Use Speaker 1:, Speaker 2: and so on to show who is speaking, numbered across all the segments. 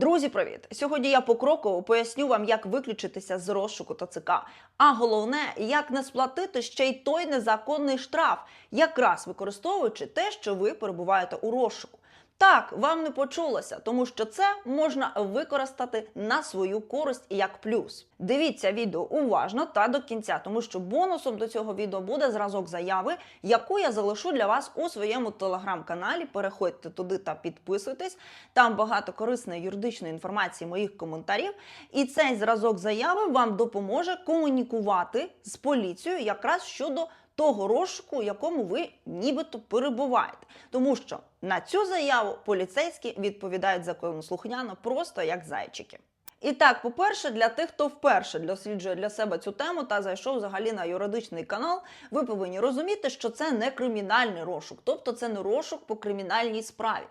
Speaker 1: Друзі, привіт! Сьогодні я покроково поясню вам, як виключитися з розшуку ТЦК. А головне, як не сплатити ще й той незаконний штраф, якраз використовуючи те, що ви перебуваєте у розшуку. Так, вам не почулося, тому що це можна використати на свою користь як плюс. Дивіться відео уважно та до кінця, тому що бонусом до цього відео буде зразок заяви, яку я залишу для вас у своєму телеграм-каналі. Переходьте туди та підписуйтесь. Там багато корисної юридичної інформації, моїх коментарів. І цей зразок заяви вам допоможе комунікувати з поліцією якраз щодо того розшуку, у якому ви нібито перебуваєте. Тому що на цю заяву поліцейські відповідають законослухняно просто як зайчики. І так, по-перше, для тих, хто вперше досліджує для себе цю тему та зайшов взагалі на юридичний канал, ви повинні розуміти, що це не кримінальний розшук, тобто це не розшук по кримінальній справі.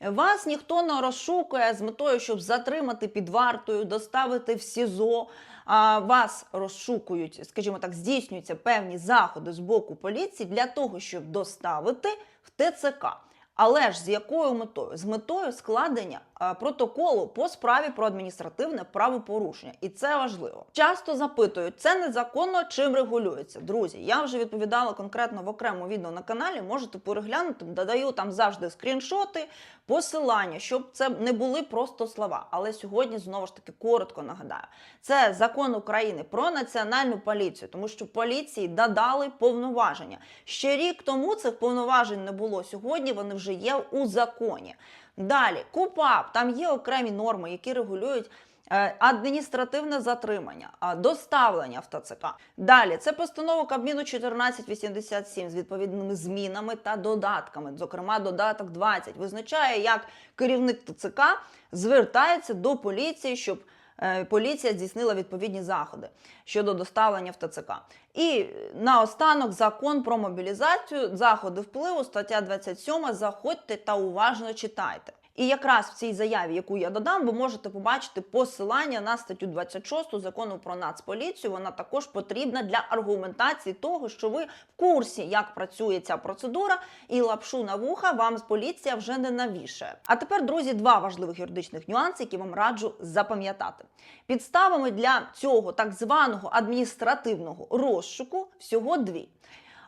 Speaker 1: Вас ніхто не розшукує з метою, щоб затримати під вартою, доставити в СІЗО. А вас розшукують, скажімо так, здійснюються певні заходи з боку поліції для того, щоб доставити в ТЦК. Але ж з якою метою? З метою складення е, протоколу по справі про адміністративне правопорушення, і це важливо. Часто запитують, це незаконно чим регулюється. Друзі, я вже відповідала конкретно в окремому відео на каналі. Можете переглянути, додаю там завжди скріншоти, посилання, щоб це не були просто слова. Але сьогодні знову ж таки коротко нагадаю, це закон України про національну поліцію, тому що поліції додали повноваження. Ще рік тому цих повноважень не було. Сьогодні вони вже є у законі. Далі, КУПАП, там є окремі норми, які регулюють. е, Адміністративне затримання, доставлення в ТЦК. Далі це постанова Кабміну 1487 з відповідними змінами та додатками. Зокрема, додаток 20 визначає, як керівник ТЦК звертається до поліції, щоб поліція здійснила відповідні заходи щодо доставлення в ТЦК. І наостанок закон про мобілізацію, заходи впливу, стаття 27. Заходьте та уважно читайте. І якраз в цій заяві, яку я додам, ви можете побачити посилання на статтю 26 закону про нацполіцію. Вона також потрібна для аргументації того, що ви в курсі, як працює ця процедура, і лапшу на вуха вам поліція вже не навішає. А тепер, друзі, два важливих юридичних нюанси, які вам раджу запам'ятати. Підставами для цього так званого адміністративного розшуку всього дві.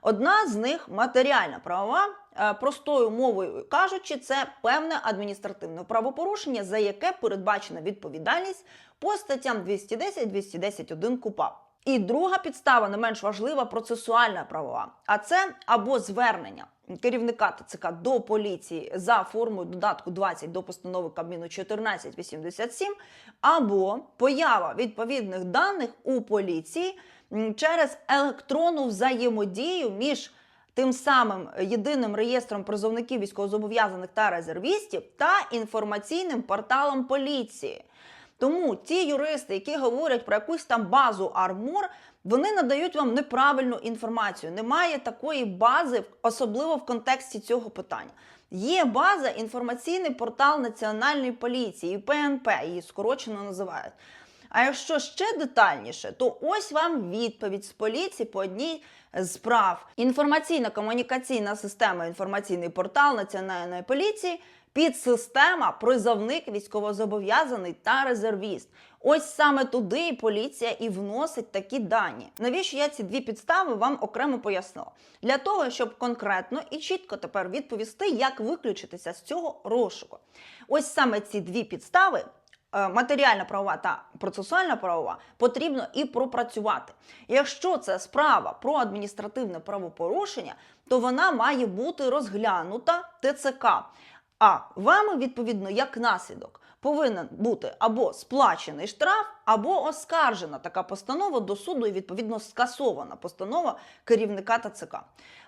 Speaker 1: Одна з них матеріальна правова, простою мовою кажучи, це певне адміністративне правопорушення, за яке передбачена відповідальність по статтям 210 210.1 КУПАП. І друга підстава, не менш важлива, процесуальна правова. А це або звернення керівника ТЦК до поліції за формою додатку 20 до постанови Кабміну 1487, або поява відповідних даних у поліції через електронну взаємодію між тим самим єдиним реєстром призовників військовозобов'язаних та резервістів та інформаційним порталом поліції. Тому ті юристи, які говорять про якусь там базу Армор, вони надають вам неправильну інформацію. Немає такої бази, особливо в контексті цього питання. Є база інформаційний портал Національної поліції, ПНП, її скорочено називають. А якщо ще детальніше, то ось вам відповідь з поліції по одній справ. Інформаційно-комунікаційна система, інформаційний портал Національної поліції, підсистема, призовник, військовозобов'язаний та резервіст. Ось саме туди поліція і вносить такі дані. Навіщо я ці дві підстави вам окремо пояснила? Для того, щоб конкретно і чітко тепер відповісти, як виключитися з цього розшуку. Ось саме ці дві підстави матеріальна правова та процесуальна правова потрібно і пропрацювати. Якщо це справа про адміністративне правопорушення, то вона має бути розглянута ТЦК. А вами, відповідно, як наслідок, повинен бути або сплачений штраф, або оскаржена така постанова до суду і відповідно скасована постанова керівника ТЦК.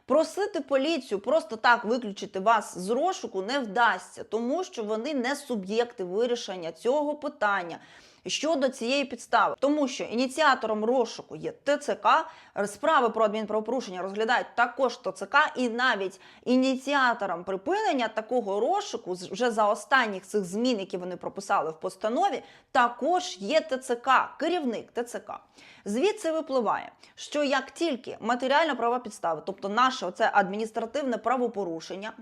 Speaker 1: Просити поліцію просто так виключити вас з розшуку не вдасться, тому що вони не суб'єкти вирішення цього питання. Щодо цієї підстави, тому що ініціатором розшуку є ТЦК, справи про адмінправопорушення розглядають також ТЦК, і навіть ініціатором припинення такого розшуку вже за останніх цих змін, які вони прописали в постанові, також є ТЦК, керівник ТЦК. Звідси випливає, що як тільки матеріально права підстави, тобто наше оце адміністративне правопорушення,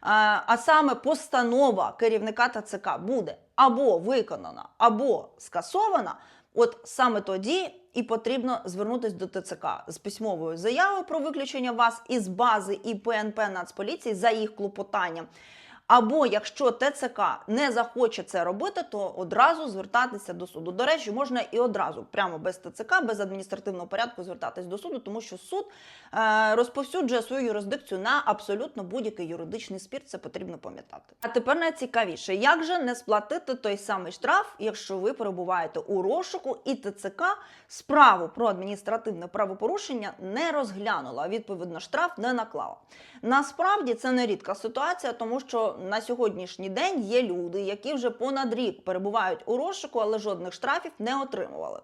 Speaker 1: а саме постанова керівника ТЦК буде або виконана, або скасована, от саме тоді і потрібно звернутися до ТЦК з письмовою заявою про виключення вас із бази і ПНП Нацполіції за їх клопотанням. Або якщо ТЦК не захоче це робити, то одразу звертатися до суду. До речі, можна і одразу, прямо без ТЦК, без адміністративного порядку, звертатись до суду, тому що суд е, розповсюджує свою юрисдикцію на абсолютно будь-який юридичний спір. Це потрібно пам'ятати. А тепер найцікавіше, як же не сплатити той самий штраф, якщо ви перебуваєте у розшуку, і ТЦК справу про адміністративне правопорушення не розглянула, відповідно штраф не наклала. Насправді це не рідка ситуація, тому що на сьогоднішній день є люди, які вже понад рік перебувають у розшуку, але жодних штрафів не отримували.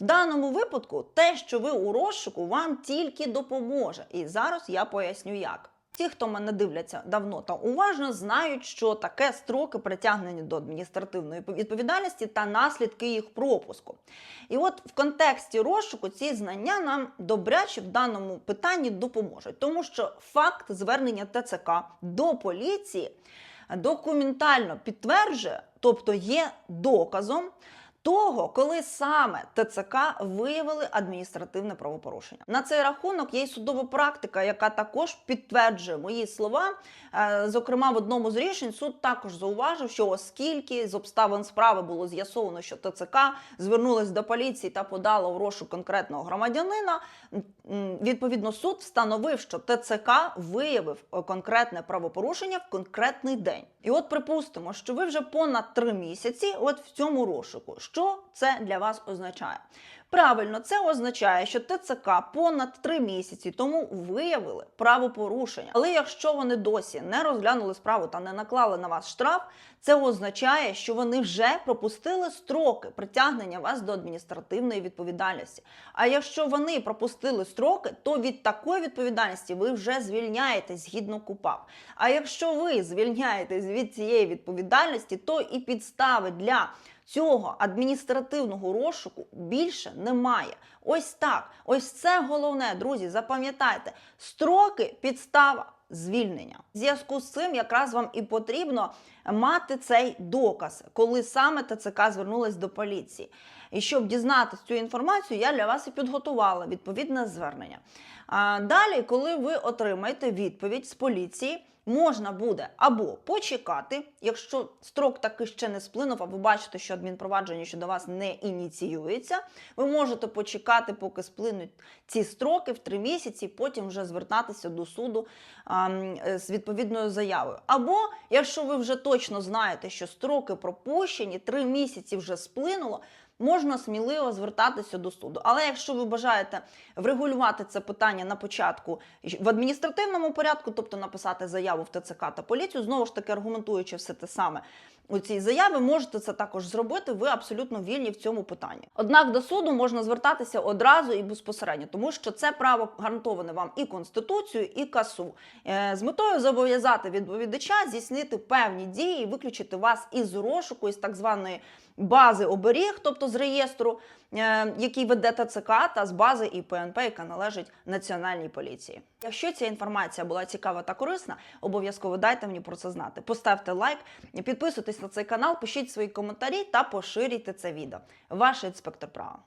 Speaker 1: В даному випадку те, що ви у розшуку, вам тільки допоможе. І зараз я поясню як. Ті, хто мене дивляться давно та уважно, знають, що таке строки притягнення до адміністративної відповідальності та наслідки їх пропуску. І от в контексті розшуку ці знання нам добряче в даному питанні допоможуть, тому що факт звернення ТЦК до поліції документально підтверджує, тобто є доказом того, коли саме ТЦК виявили адміністративне правопорушення. На цей рахунок є й судова практика, яка також підтверджує мої слова. Е, Зокрема, в одному з рішень суд також зауважив, що оскільки з обставин справи було з'ясовано, що ТЦК звернулась до поліції та подала в розшук конкретного громадянина, відповідно суд встановив, що ТЦК виявив е, конкретне правопорушення в конкретний день. І от припустимо, що ви вже понад три місяці, от в цьому розшуку. Що це для вас означає? Правильно, це означає, що ТЦК понад три місяці тому виявили правопорушення. Але якщо вони досі не розглянули справу та не наклали на вас штраф, це означає, що вони вже пропустили строки притягнення вас до адміністративної відповідальності. А якщо вони пропустили строки, то від такої відповідальності ви вже звільняєтесь згідно КУПАП. А якщо ви звільняєтесь від цієї відповідальності, то і підстави для цього адміністративного розшуку більше немає. Ось так. Ось це головне, друзі. Запам'ятайте, строки підстава. Звільнення В зв'язку з цим якраз вам і потрібно мати цей доказ, коли саме ТЦК звернулась до поліції. І щоб дізнатися цю інформацію, я для вас і підготувала відповідне звернення. А далі, коли ви отримаєте відповідь з поліції, можна буде або почекати, якщо строк таки ще не сплинув, а ви бачите, що адмінпровадження щодо вас не ініціюється. Ви можете почекати, поки сплинуть ці строки в три місяці, потім вже звертатися до суду а, е, з відповідною заявою. Або якщо ви вже точно знаєте, що строки пропущені, три місяці вже сплинуло. Можна сміливо звертатися до суду. Але якщо ви бажаєте врегулювати це питання на початку в адміністративному порядку, тобто написати заяву в ТЦК та поліцію, знову ж таки аргументуючи все те саме у цій заяві, можете це також зробити. Ви абсолютно вільні в цьому питанні. Однак до суду можна звертатися одразу і безпосередньо, тому що це право гарантоване вам і конституцією, і касу Е, з метою зобов'язати відповідача здійснити певні дії, і виключити вас із розшуку, із так званої бази оберіг, тобто з реєстру, е, який веде ТЦК, та з бази ІПНП, яка належить національній поліції. Якщо ця інформація була цікава та корисна, обов'язково дайте мені про це знати. Поставте лайк, підписуйтесь на цей канал, пишіть свої коментарі та поширюйте це відео. Ваш інспектор права.